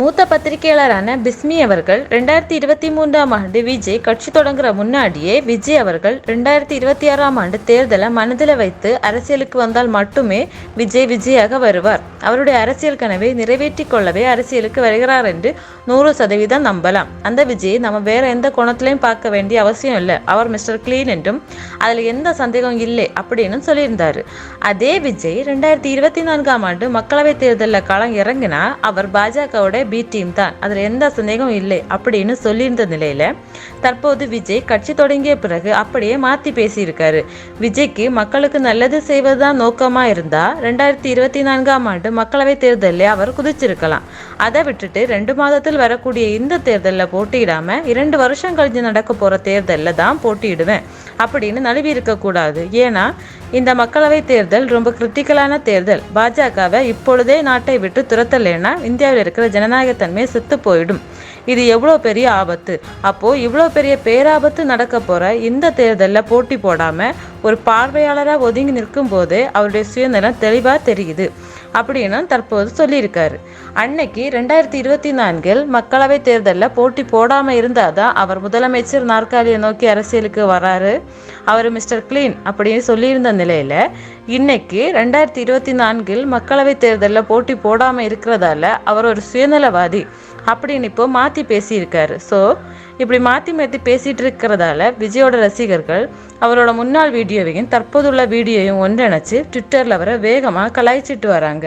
மூத்த பத்திரிகையாளரான பிஸ்மி அவர்கள் ரெண்டாயிரத்தி இருபத்தி மூன்றாம் ஆண்டு விஜய் கட்சி தொடங்குற முன்னாடியே விஜய் அவர்கள் ரெண்டாயிரத்தி இருபத்தி ஆறாம் ஆண்டு தேர்தலை மனதில் வைத்து அரசியலுக்கு வந்தால் மட்டுமே விஜய் விஜயாக வருவார். அவருடைய அரசியல் கனவை நிறைவேற்றிக் கொள்ளவே அரசியலுக்கு வருகிறார் என்று நூறு சதவீதம் நம்பலாம். அந்த விஜய் நம்ம வேற எந்த கோணத்திலையும் பார்க்க வேண்டிய அவசியம் இல்லை. அவர் மிஸ்டர் கிளீன் என்றும் அதில் எந்த சந்தேகம் இல்லை அப்படின்னு சொல்லியிருந்தார். அதே விஜய் ரெண்டாயிரத்தி இருபத்தி நான்காம் ஆண்டு மக்களவைத் தேர்தலில் களம் இறங்கினா அவர் பாஜகவுடைய பி டீம் தான். அதில் எந்த சந்தேகமும் இல்லை அப்படின்னு சொல்லியிருந்த நிலையில் தற்போது விஜய் கட்சி தொடங்கிய பிறகு அப்படியே மாற்றி பேசியிருக்காரு. விஜய்க்கு மக்களுக்கு நல்லது செய்வது தான் நோக்கமாக இருந்தால் ரெண்டாயிரத்தி இருபத்தி நான்காம் ஆண்டு மக்களவைத் தேர்தலில் அவர் குதிச்சிருக்கலாம். அதை விட்டுட்டு ரெண்டு மாதத்தில் வரக்கூடிய இந்த தேர்தலில் போட்டியிடாமல் இரண்டு வருஷம் கழிஞ்சு நடக்க போகிற தேர்தலில் தான் போட்டியிடுவேன். அப்படின்னு நழுவி இருக்கக்கூடாது. ஏன்னா இந்த மக்களவை தேர்தல் ரொம்ப கிரிட்டிக்கலான தேர்தல். பாஜகவை இப்பொழுதே நாட்டை விட்டு துரத்தலைன்னா இந்தியாவில் இருக்கிற ஜனநாயகத்தன்மை செத்து போயிடும். இது எவ்வளோ பெரிய ஆபத்து? அப்போது இவ்வளோ பெரிய பேராபத்து நடக்க போகிற இந்த தேர்தலில் போட்டி போடாமல் ஒரு பார்வையாளராக ஒதுங்கி நிற்கும் போதே அவருடைய சுயநலம் தெளிவாக தெரியுது. அப்படின்னு தற்போது சொல்லியிருக்காரு. அன்னைக்கு ரெண்டாயிரத்தி இருபத்தி நான்கில் மக்களவை தேர்தலில் போட்டி போடாமல் இருந்தாதான் அவர் முதலமைச்சர் நாற்காலியை நோக்கி அரசியலுக்கு வராரு? அவர் மிஸ்டர் கிளீன் அப்படின்னு சொல்லியிருந்த நிலையில் இன்னைக்கு ரெண்டாயிரத்தி இருபத்தி நான்கில் மக்களவை தேர்தலில் போட்டி போடாமல் இருக்கிறதால அவர் ஒரு சுயநலவாதி. அப்படின்னு இப்போ மாற்றி பேசியிருக்காரு. ஸோ இப்படி மாற்றி மாற்றி பேசிகிட்டு இருக்கிறதால விஜயோட ரசிகர்கள் அவரோட முன்னாள் வீடியோவையும் தற்போதுள்ள வீடியோவையும் ஒன்றிணைச்சு ட்விட்டரில் அவரை வேகமாக கலாய்ச்சிட்டு வராங்க.